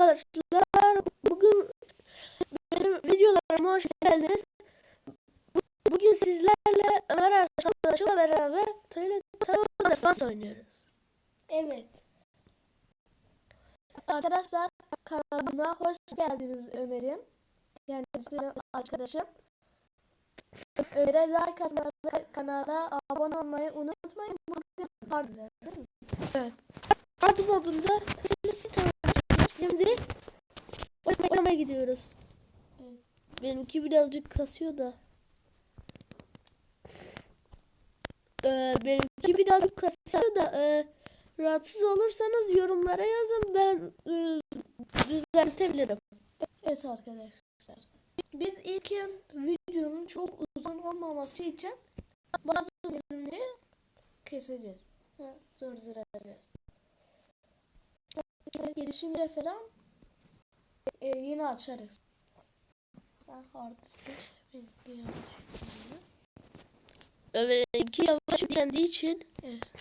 arkadaşlar. Bugün benim videolarıma hoş geldiniz. Bugün sizlerle Ömer arkadaşımla beraber Toilet Tower Defense oynuyoruz. Evet. Arkadaşlar kanalına hoş geldiniz Ömer'in. Kendisi benim arkadaşım. Ömer'e like atmayı, kanala abone olmayı unutmayın. Bugün pardon. Evet. Hard modunda Toilet Tower Şimdi oynamaya gidiyoruz. Evet. Benimki birazcık kasıyor da. Ee, benimki birazcık kasıyor da e, rahatsız olursanız yorumlara yazın ben e, düzeltebilirim. Evet arkadaşlar. Biz ilkin videonun çok uzun olmaması için bazı bölümleri keseceğiz. Ha, Durduracağız. Gelişince falan e, yine açarız. Ben hardisi bekliyorum. Evet, iki yavaş yüklendiği için Evet.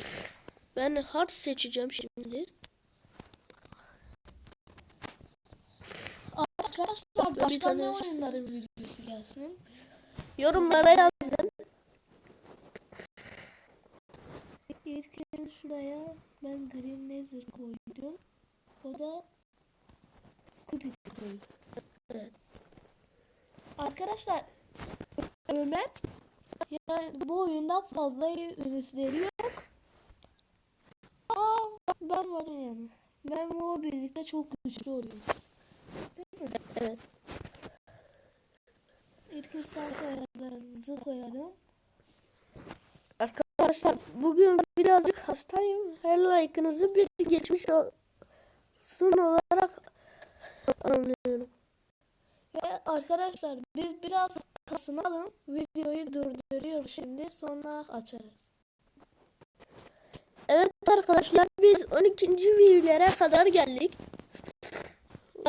ben hard seçeceğim şimdi. Arkadaşlar başka ne oyunların videosu gelsin? Yorumlara yazın. İlk şuraya ben Green Laser koydum. Cupid koydum. Evet. Arkadaşlar Ömer yani bu oyunda fazla ünlüsleri yok. Aa ben varım yani. Ben o birlikte çok güçlü oluyoruz. Değil mi? Evet. İlk sağ koyalım, koyalım. Arkadaşlar bugün birazcık hastayım. Her like'ınızı bir geçmiş olsun olarak anlıyorum. Ve arkadaşlar biz biraz kasınalım. Videoyu durduruyoruz şimdi. Sonra açarız. Evet arkadaşlar biz 12. viewlere kadar geldik.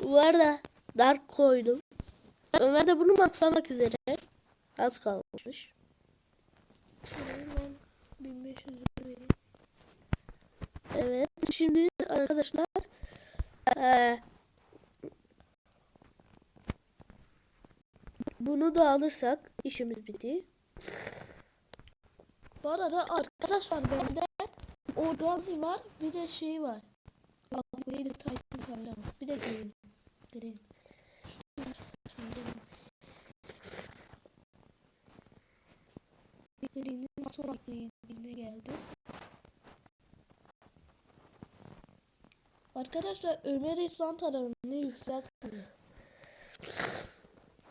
Bu arada dark koydum. Ömer de bunu maksamak üzere. Az kalmış. Ben 1500 lira vereyim. Evet şimdi arkadaşlar eee, bunu da alırsak işimiz bitti. Bu arada arkadaşlar bende origami var. Bir de şey var. Upgraded Titan var. Bir de green. Green. Green'in son upgrade'ine geldi. Arkadaşlar Ömer İslam tarafını yükseltmiyor.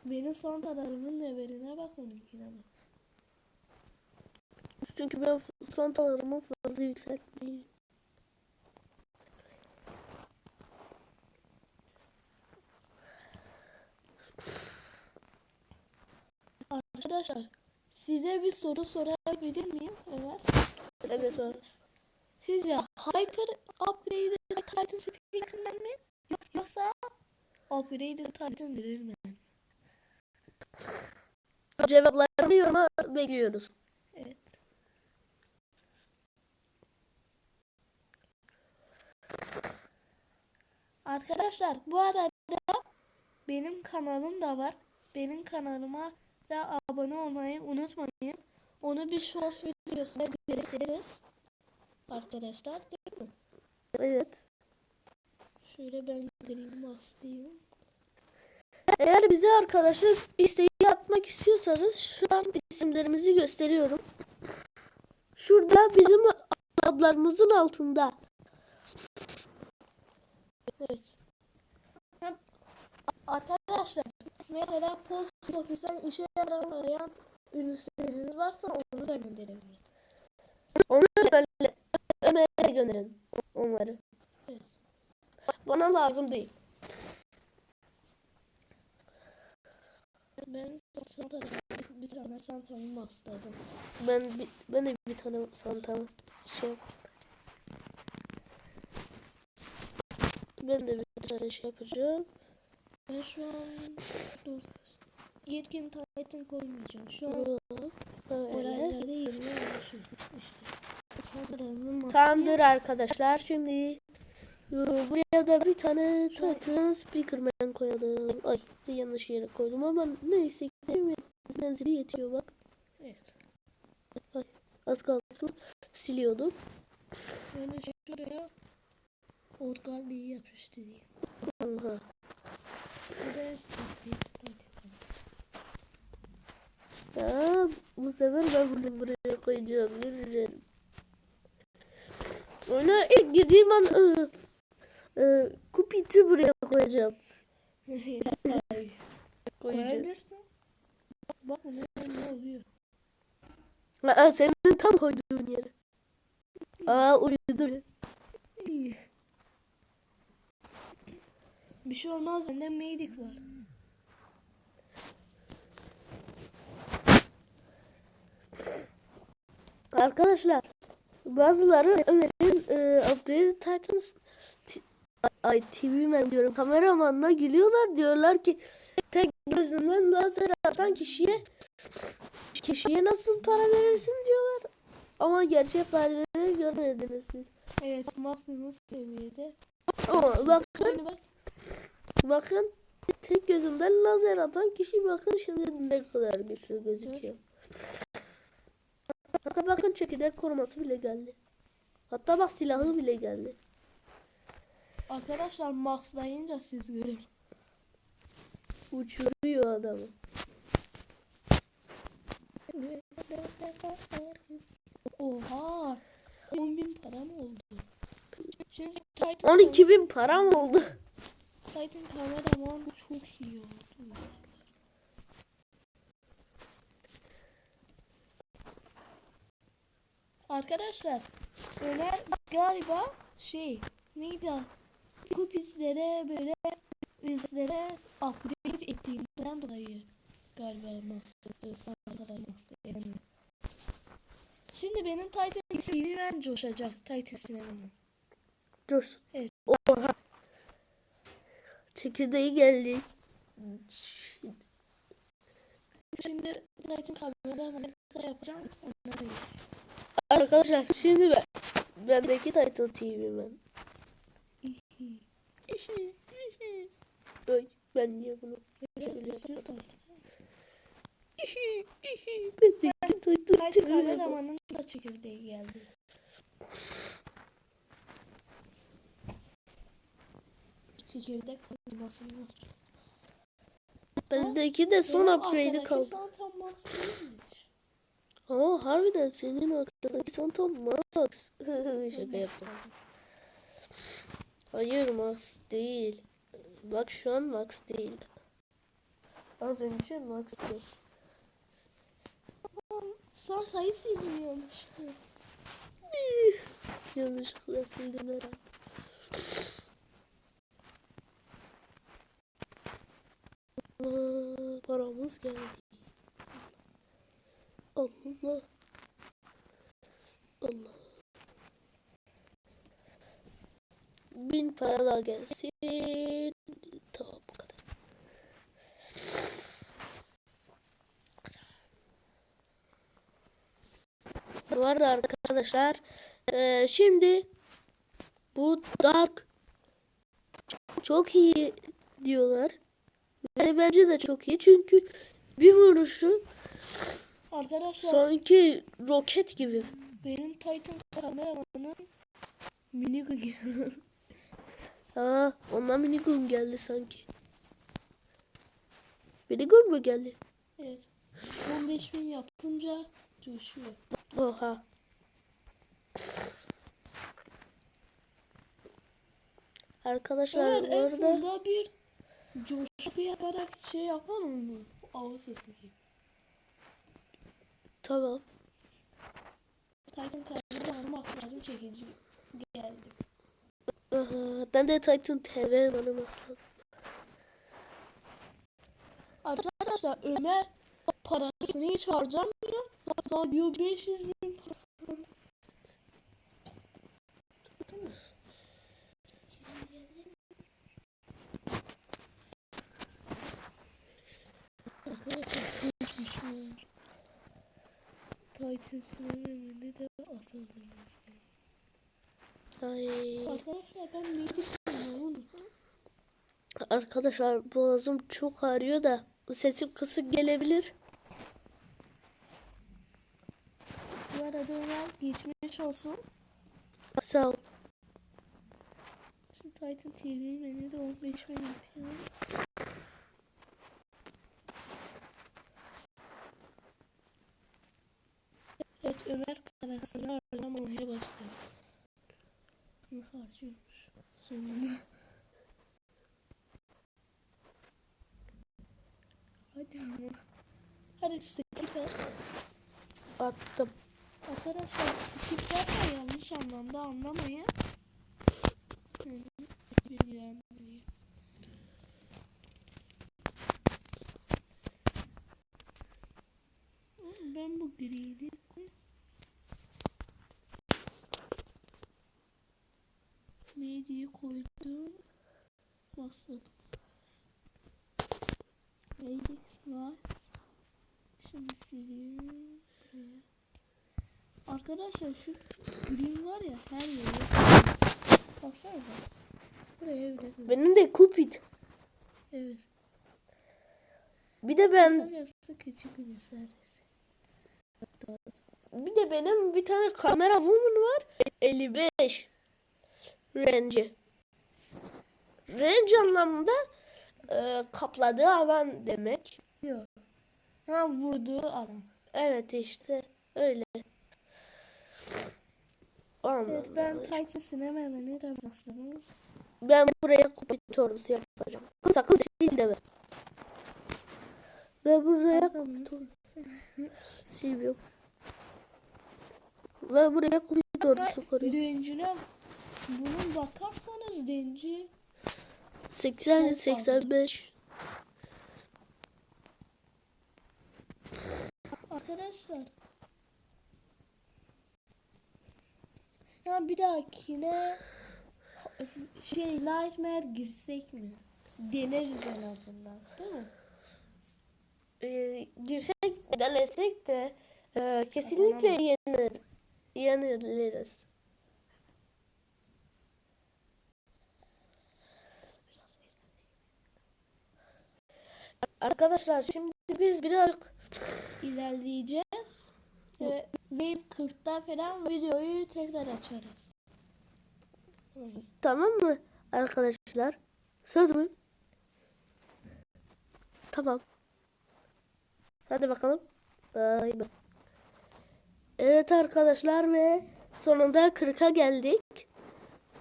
Benim son tarafımın leveline bakın. Yine bak. Çünkü ben santalarımı fazla yükseltmeyeceğim. Arkadaşlar size bir soru sorabilir miyim? Evet sonra. Sizce Hyper Upgraded Titan Speakerman mi? Yok- Yoksa Upgraded Titan Drillman mi? Cevaplarını yoruma bekliyoruz. Evet. Arkadaşlar bu arada benim kanalım da var. Benim kanalıma da abone olmayı unutmayın. Onu bir short videosunda gösteririz. Arkadaşlar değil mi? Evet. Şöyle ben green bastayım. Eğer bize arkadaşlar isteği atmak istiyorsanız şu an isimlerimizi gösteriyorum. Şurada bizim adlarımızın altında. Evet. Arkadaşlar mesela post ofisten işe yaramayan ünlüleriniz varsa onu da gönderebilirsiniz. Ömer'e gönderin onları. Evet. Bana lazım değil. Ben Santa'da bir tane Santa'nı masladım. Ben bir, ben de bir tane santamı şey Ben de bir tane şey yapacağım. Ben şu an dur. İlkin Titan koymayacağım. Şu an Böyle. oraylarda yerini almışım. İşte. Tamamdır arkadaşlar şimdi Buraya da bir tane Speakerman koyalım. Ay yanlış yere koydum ama neyse ki menzili yetiyor bak. Evet. Ay, az kalsın siliyordum. De şuraya organliği yapıştırayım. Aha. Ya, bu sefer ben bunu buraya koyacağım. Göreceğim. Oyuna ilk girdiğim an ı, ı, Cupid'i buraya koyacağım. Koyabilirsin. Bak ne, ne oluyor? Aa, senin tam koyduğun yere. Aa uyudu. İyi. Bir şey olmaz. Bende meydik var. Arkadaşlar bazıları Ömer'in e, Upgraded Titans ay TV men diyorum kameramanla gülüyorlar diyorlar ki tek gözünden lazer atan kişiye kişiye nasıl para verirsin diyorlar. Ama gerçek paraları görmediniz siz. Evet maksimum seviyede. Ama bakın bakın tek gözünden lazer atan kişi bakın şimdi ne kadar güçlü gözüküyor. Hatta bakın çekirdek koruması bile geldi. Hatta bak silahı bile geldi. Arkadaşlar maxlayınca siz görün. Uçuruyor adamı. Oha. 10 bin param oldu. Şimdi Titan 12 bin param oldu. Titan kameraman çok iyi oldu. Arkadaşlar Ömer galiba şey neydi? Kupizlere böyle bizlere upgrade ettiğimden dolayı galiba master sana kadar master edemiyor. Şimdi benim Titan TV ben coşacak Titan sinemama. Dur. Evet. Oha. Çekirdeği geldi. Şimdi Titan kameramanı da yapacağım. Onları Arkadaşlar şimdi ben bendeki Titan TV ben. Ay ben niye bunu bendeki Titan TV ben. kameramanın da çekirdeği geldi. Çekirdek var. Bendeki de son upgrade'i kaldı. Aa harbiden senin arkadaki Santa Max. Şaka yaptım. Hayır Max değil. Bak şu an Max değil. Az önce Max'tı. Santa'yı sildim yanlışlıkla. Yanlışlıkla sildim herhalde. Aa, paramız geldi. Allah. Allah. Bin para daha gelsin. Tamam bu kadar. Bu arada arkadaşlar eee, şimdi bu Dark çok iyi diyorlar. Ve bence de çok iyi çünkü bir vuruşu Arkadaşlar sanki roket gibi. benim Titan kameramanın mini Ha, ondan minigun geldi sanki. Minigun mu geldi? Evet. 15 bin yapınca coşuyor. Oha. Arkadaşlar Evet bu en sonunda bir coşku yaparak şey yapalım mı? Ağız sesi gibi. Tamam. Titan kameramanı maksadım çekici geldi. Aha, ben de Titan TV bana baksana. Arkadaşlar Ömer parasını hiç harcamıyor. Hatta diyor 500 bin para. Arkadaşlar çok güçlü. Titan sinemamını de asalım. Ay. Arkadaşlar ben meydik koymayı unuttum. Arkadaşlar boğazım çok ağrıyor da sesim kısık gelebilir. Bu arada Ömer geçmiş olsun. Sağ ol. Şu Titan TV beni de 15 bin yapıyor. Evet Ömer parasını harcamamaya başladı. Ne harcıyormuş sonunda. Hadi ama. Hadi skip at. Attım. Arkadaşlar skip yapma yanlış anlamda anlamayın. Ben bu griyi Medyayı koydum. Basladım. Medyx var. Şimdi sileyim. Arkadaşlar şu green var ya her yere. Baksanıza. Buraya bile. Benim de Cupid. Evet. Bir de ben Kısacası küçük bir neredeyse. bir de benim bir tane kamera woman var. 55 range. Range anlamında e, kapladığı alan demek. Yok. Ha vurduğu adam. Evet işte öyle. Anladım. Evet ben Titan de rastladım. Ben buraya Cupid torbusu yapacağım. Sakın sil deme. Ben buraya Bakalım. silmiyorum. Ben buraya Cupid torbusu koyuyorum. Direncine bunun bakarsanız denci 80 Çok 85 Arkadaşlar. Ya bir dahakine şey Nightmare girsek mi? Deneriz en azından. Değil mi? Ee, girsek denesek de e, kesinlikle yenir. Yeniliriz. Arkadaşlar şimdi biz birazcık İlerleyeceğiz. Ve Wave 40'ta falan videoyu tekrar açarız. tamam mı arkadaşlar? Söz mü? Tamam. Hadi bakalım. Bay bay. Evet arkadaşlar ve sonunda 40'a geldik.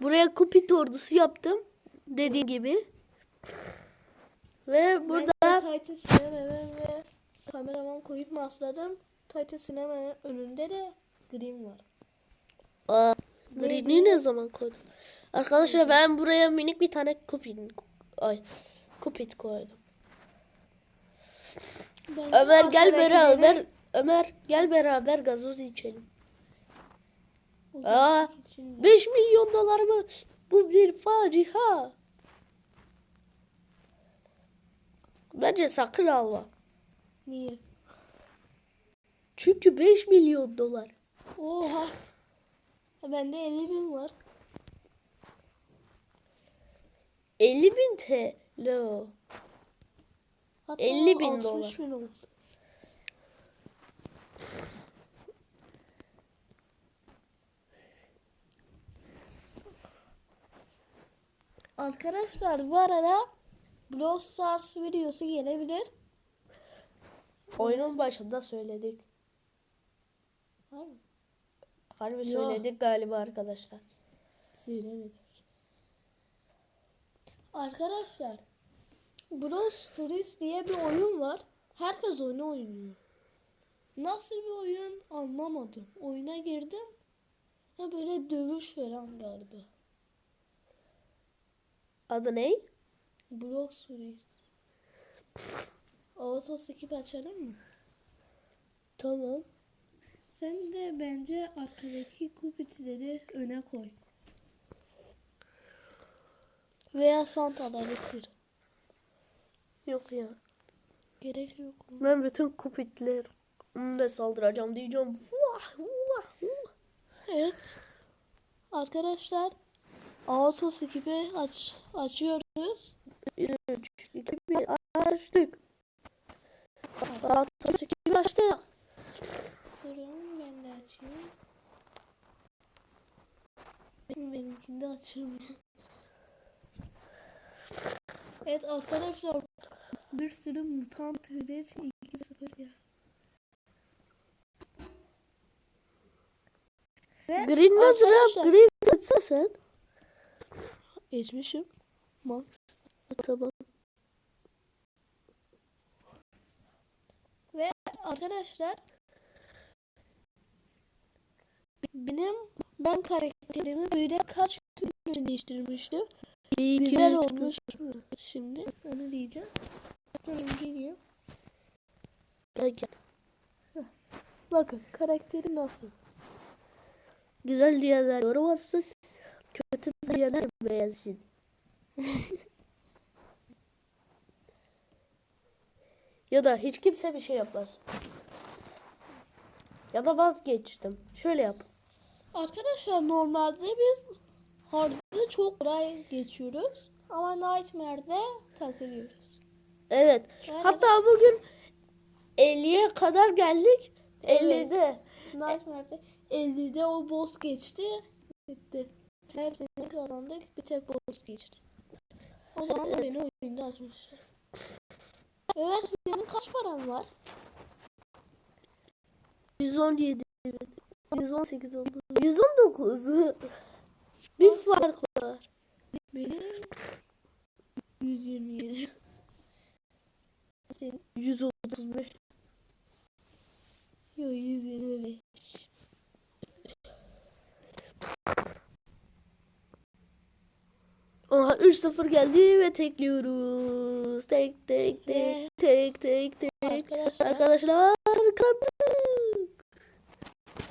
Buraya Cupid ordusu yaptım. Dediğim gibi. Ve burada Ben de Titan Cinema ve kameraman koyup masladım. Titan Cinema önünde de Green var. Aa, Green'i ne zaman koydun? Arkadaşlar ben buraya minik bir tane Cupid ay Cupid koydum. Bence Ömer gel beraber Ömer gel beraber gazoz içelim. Aa, gerçek için- 5 milyon dolar mı? Bu bir facia. Bence sakın alma. Niye? Çünkü 5 milyon dolar. Oha. Ha, Bende 50 bin var. 50 bin TL o. Hatta 50 bin 60 bin oldu. Arkadaşlar bu arada Brawl Stars videosu gelebilir. Oyunun başında söyledik. Var mı? Harbi Yok. söyledik galiba arkadaşlar. Söylemedik. Arkadaşlar Brawl Stars diye bir oyun var. Herkes onu oynuyor. Nasıl bir oyun anlamadım. Oyuna girdim. Ha böyle dövüş falan galiba. Adı ne? Brawl Stars. Auto skip açalım mı? Tamam. Sen de bence arkadaki kupitileri öne koy. Veya santaları sür. Yok ya. Gerek yok. Ben bütün kupitler da saldıracağım diyeceğim. Vah, vah, vah. Evet. Arkadaşlar Ağustos gibi aç, açıyoruz. 3, 2, 1 açtık. Altı gibi açtık. Durun ben de açayım. Benim benimkinde açılmıyor. Evet arkadaşlar bir sürü mutant türet 2-0 ya. Ve Green yap? Green sen. geçmişim. Max. Tamam. Ve arkadaşlar benim ben karakterimi böyle kaç gün önce değiştirmiştim. İyi, Güzel olmuş mu? Şimdi onu diyeceğim. Durun geleyim. Gel, gel. Bakın karakterim nasıl? Güzel diyenler yorum atsın. Kötü diyenler beğensin. ya da hiç kimse bir şey yapmaz. Ya da vazgeçtim. Şöyle yap. Arkadaşlar normalde biz Hard'ı çok kolay geçiyoruz. Ama Nightmare'de takılıyoruz. Evet. Öyle Hatta bugün 50'ye kadar geldik. Evet. 50'de. Nightmare'de 50'de o boss geçti. Bitti. Hepsini kazandık. Bir tek boss geçti. O zaman da beni oyunda atmışlar. Ömer senin kaç paran var? 117 118 oldu. 119. Bir fark var. Benim 127. Senin 135. yok 125. Aha 3-0 geldi ve tekliyoruz. Tek tek tek tek tek tek. Arkadaşlar Arkadaşlar kandık.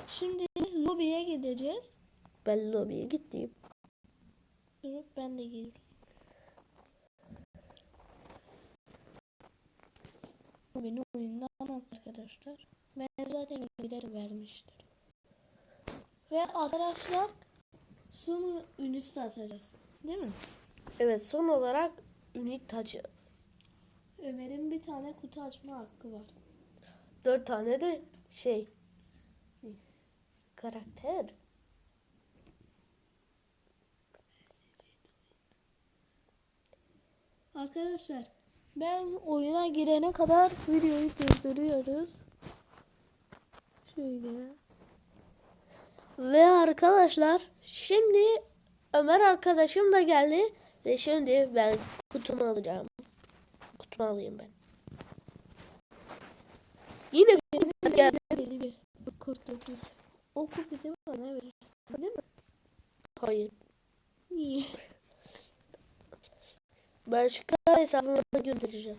şimdi lobiye gideceğiz. Ben lobiye gittim. Durup ben de geliyorum. Beni oyundan at arkadaşlar. Ben zaten gider vermiştir. Ve arkadaşlar sumur ünlüsü atacağız. Değil mi? Evet son olarak ünit açacağız. Ömer'in bir tane kutu açma hakkı var. 4 tane de şey. Karakter. Arkadaşlar ben oyuna girene kadar videoyu durduruyoruz. Şöyle. Ve arkadaşlar şimdi Ömer arkadaşım da geldi. Ve şimdi ben kutumu alacağım. Kutumu alayım ben. Yine geldi. Bir kurtuldum. O kupiti bana verirsin değil mi? Hayır. Niye? Başka hesabıma göndereceğim.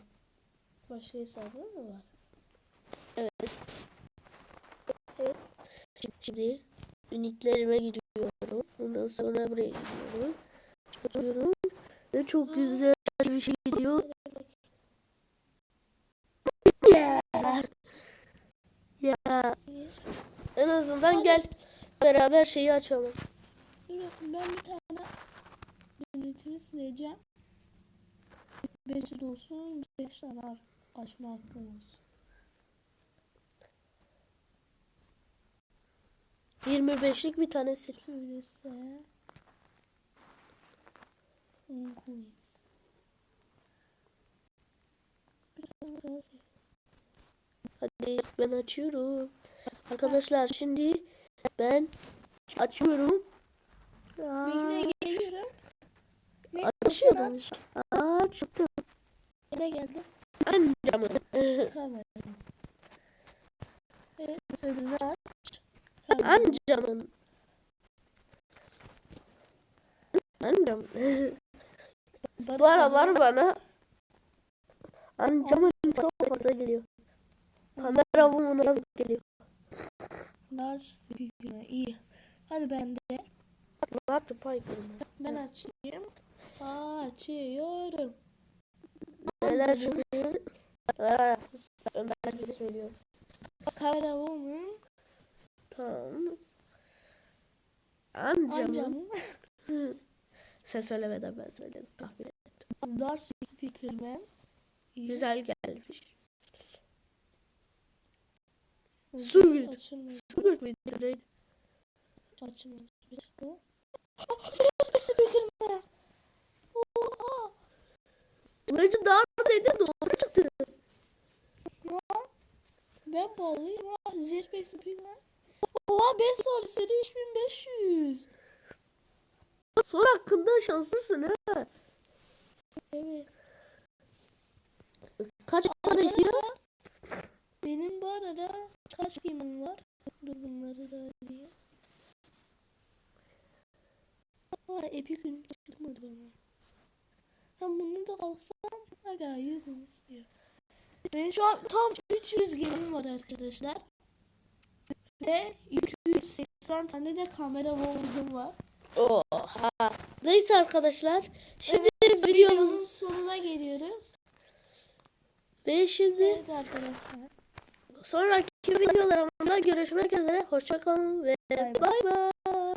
Başka hesabı mı var? Evet. Evet. Şimdi ünitlerime gidiyorum. Ondan sonra buraya gidiyorum. Açıyorum. Ve çok güzel bir şey gidiyor. Ya. Ya. En azından gel beraber şeyi açalım. Ben bir tane ünitimi sileceğim. 5 olsun 5 tane aç- açma hakkım olsun. 25'lik bir tanesi. Şöylese 10 coins. Biraz daha şey. Hadi ben açıyorum. Arkadaşlar şimdi ben açıyorum. Bekle geliyorum. Neyse Açıyordum. aç. Aa çıktı. Yine geldim. Ancamı. Tamam. Evet sözünü Ancam. Bana Bu aralar bana ancamın çok fazla geliyor. Kamera bu nasıl geliyor? Large büyüğüne iyi. Hadi ben de. Tıpay kırma. Ben açayım. Aa, açıyorum. Neler çıkıyor? Ömer bize söylüyor. Karavumun Tamam. Amcamın. Amcamın. Sen söylemeden ben söyledim. Tahmin et. Darcy Speakerman. İyi. Güzel gelmiş. Hızlı Sweet. Açılmıyor. Sürüt müydü? Açılmıyor. Bir dakika. Darcy Speakerman. Oha. Legendary dedi doğru çıktı. Ya. Ben bağlıyım ha. Jetpack Speakerman. Oha 5 saniyede 3500. Son hakkında şanslısın ha. Evet. Kaç tane istiyor? Benim bu arada kaç gemim var? Dur bunları da diye. Aa, epik ünlü çıkmadı bana. Ben bunu da alsam aga 100 ünlü istiyor. Benim şu an tam 300 gemim var arkadaşlar. Ve 280 tane de kamera bombum var. Oha. Neyse arkadaşlar. Şimdi Evet, videomuz videomuzun sonuna geliyoruz. ve şimdi Evet arkadaşlar. sonraki videolarımda görüşmek üzere. Hoşçakalın ve bay bay.